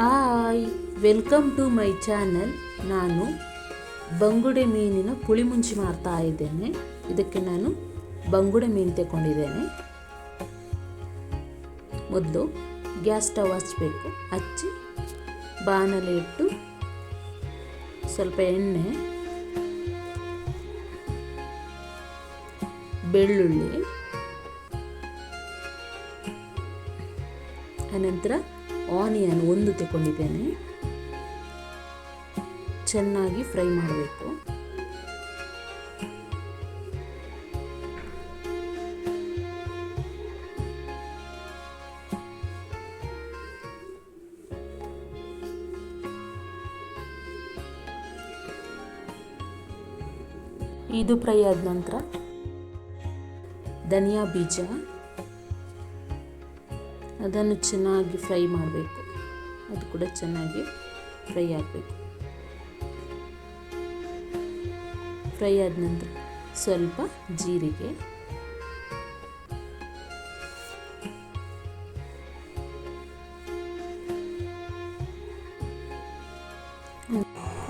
Hi, welcome to my channel. ನಾನು ಬಂಗುಡೆ ಮೀನಿನ ಪುಳಿಮುಂಚಿ ಮಾಡ್ತಾ ಇದ್ದೇನೆ. ಇದಕ್ಕೆ ನಾನು ಬಂಗುಡೆ ಮೀನು ತಗೊಂಡಿದ್ದೇನೆ ಮೊದಲು ಗ್ಯಾಸ್ ಸ್ಟವ್ ಹಚ್ಚಬೇಕು ಹಚ್ಚಿ ಬಾಣಲೆ ಇಟ್ಟು ಸ್ವಲ್ಪ ಎಣ್ಣೆ, ಬೆಳ್ಳುಳ್ಳಿ ಅನಂತರ ಆನಿಯನ್ ಒಂದು ತಗೊಂಡಿದ್ದೇನೆ. ಚೆನ್ನಾಗಿ ಫ್ರೈ ಮಾಡಬೇಕು. ಇದು ಫ್ರೈ ಆದ ನಂತರ ಧನಿಯಾ ಬೀಜ ಅದನ್ನು ಚೆನ್ನಾಗಿ ಫ್ರೈ ಮಾಡಬೇಕು. ಅದು ಕೂಡ ಚೆನ್ನಾಗಿ ಫ್ರೈ ಆಗಬೇಕು. ಫ್ರೈ ಆದ ನಂತರ ಸ್ವಲ್ಪ ಜೀರಿಗೆ.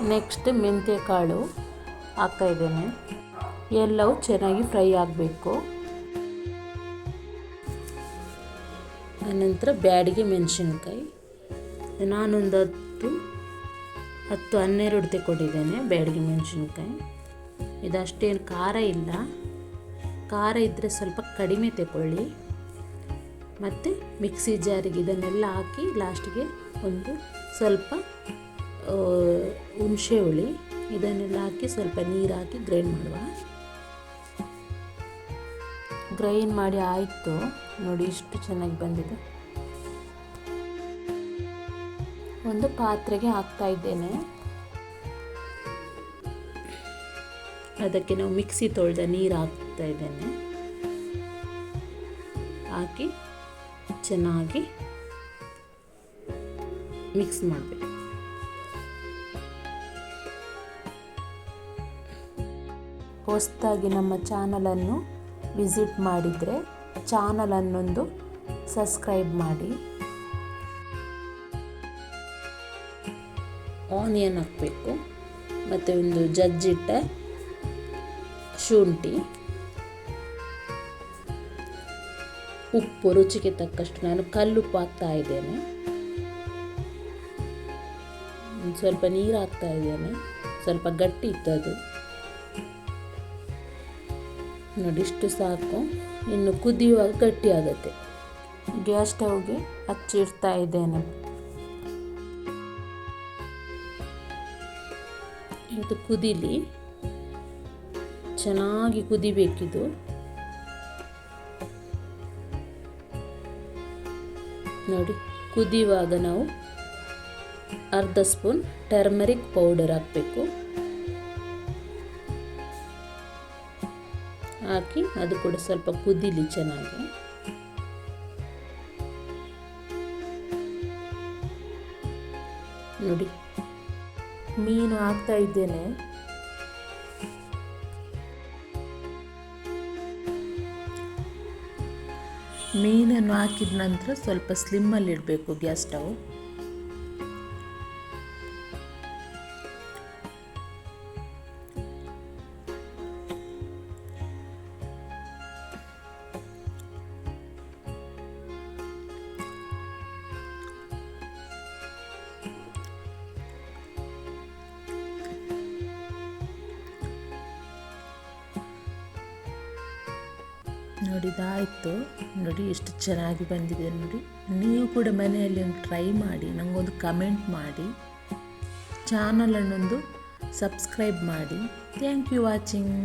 ನೆಕ್ಸ್ಟ್ ಮೆಂತ್ಯ ಕಾಳು ಹಾಕ್ತಾ ಇದ್ದೇನೆ. ಎಲ್ಲವೂ ಚೆನ್ನಾಗಿ ಫ್ರೈ ಆಗಬೇಕು. ಆನಂತರ ಬ್ಯಾಡಿಗೆ ಮೆಣಸಿನ್ಕಾಯಿ. ನಾನೊಂದು ಹತ್ತು ಹತ್ತು ಹನ್ನೆರಡು ತೆಕ್ಕೊಂಡಿದ್ದೇನೆ ಬ್ಯಾಡಿಗೆ ಮೆಣಸಿನ್ಕಾಯಿ. ಇದಷ್ಟೇನು ಖಾರ ಇಲ್ಲ. ಖಾರ ಇದ್ದರೆ ಸ್ವಲ್ಪ ಕಡಿಮೆ ತಗೊಳ್ಳಿ ಮತ್ತು ಮಿಕ್ಸಿ ಜಾರಿಗೆ ಇದನ್ನೆಲ್ಲ ಹಾಕಿ ಲಾಸ್ಟಿಗೆ ಒಂದು ಸ್ವಲ್ಪ ಹುಣಸೆ ಹುಳಿ. ಇದನ್ನೆಲ್ಲ ಹಾಕಿ ಸ್ವಲ್ಪ ನೀರು ಹಾಕಿ ಗ್ರೈಂಡ್ ಮಾಡುವ. ಗ್ರೈಂಡ್ ಮಾಡಿ ಆಯಿತು. ನೋಡಿ ಇಷ್ಟು ಚೆನ್ನಾಗಿ ಬಂದಿದೆ. ಒಂದು ಪಾತ್ರೆಗೆ ಹಾಕ್ತಾ ಇದ್ದೇನೆ. ಅದಕ್ಕೆ ನಾವು ಮಿಕ್ಸಿ ತೊಳೆದ ನೀರು ಹಾಕ್ತಾ ಇದ್ದೇನೆ. ಹಾಕಿ ಚೆನ್ನಾಗಿ ಮಿಕ್ಸ್ ಮಾಡಬೇಕು. ಹೊಸದಾಗಿ ನಮ್ಮ ಚಾನಲನ್ನು ವಿಸಿಟ್ ಮಾಡಿದರೆ ಚಾನಲನ್ನೊಂದು ಸಬ್ಸ್ಕ್ರೈಬ್ ಮಾಡಿ. ಆನಿಯನ್ ಹಾಕಬೇಕು. ಮತ್ತು ಒಂದು ಜಜ್ಜಿಟ್ಟ ಶುಂಠಿ. ಉಪ್ಪು ರುಚಿಗೆ ತಕ್ಕಷ್ಟು ನಾನು ಕಲ್ಲುಪ್ಪು ಹಾಕ್ತಾ ಇದ್ದೇನೆ. ಸ್ವಲ್ಪ ನೀರು ಹಾಕ್ತಾ ಇದ್ದೇನೆ. ಸ್ವಲ್ಪ ಗಟ್ಟಿ ಇತ್ತು ಅದು. ನೋಡಿ ಇಷ್ಟು ಸಾಕು. ಇನ್ನು ಕುದಿಯುವಾಗ ಗಟ್ಟಿ ಆಗುತ್ತೆ ಗ್ಯಾಸ್ ಸ್ಟವ್ಗೆ ಹಚ್ಚಿಡ್ತಾ ಇದ್ದೇನೆ. ಇದು ಕುದಿಲಿ. ಚೆನ್ನಾಗಿ ಕುದಿಬೇಕಿದು. ನೋಡಿ, ಕುದಿಯುವಾಗ ನಾವು ಅರ್ಧ ಸ್ಪೂನ್ ಟರ್ಮರಿಕ್ ಪೌಡರ್ ಹಾಕಬೇಕು. ಹಾಕಿ ಅದು ಕೂಡ ಸ್ವಲ್ಪ ಕುದಿಲಿ ಚೆನ್ನಾಗಿ. ನೋಡಿ, ಮೀನು ಹಾಕ್ತಾ ಇದ್ದೇನೆ. ಮೀನನ್ನು ಹಾಕಿದ ನಂತರ ಸ್ವಲ್ಪ ಸ್ಲಿಮ್ಮಲ್ಲಿ ಇಡಬೇಕು ಗ್ಯಾಸ್ ಸ್ಟವ್. ನೋಡಿದಾಯಿತು ನೋಡಿ ಎಷ್ಟು ಚೆನ್ನಾಗಿ ಬಂದಿದೆ ನೋಡಿ. ನೀವು ಕೂಡ ಮನೆಯಲ್ಲಿ ಒಂದು ಟ್ರೈ ಮಾಡಿ ನನಗೊಂದು ಕಮೆಂಟ್ ಮಾಡಿ. ಚಾನಲನ್ನೊಂದು ಸಬ್ಸ್ಕ್ರೈಬ್ ಮಾಡಿ. Thank you watching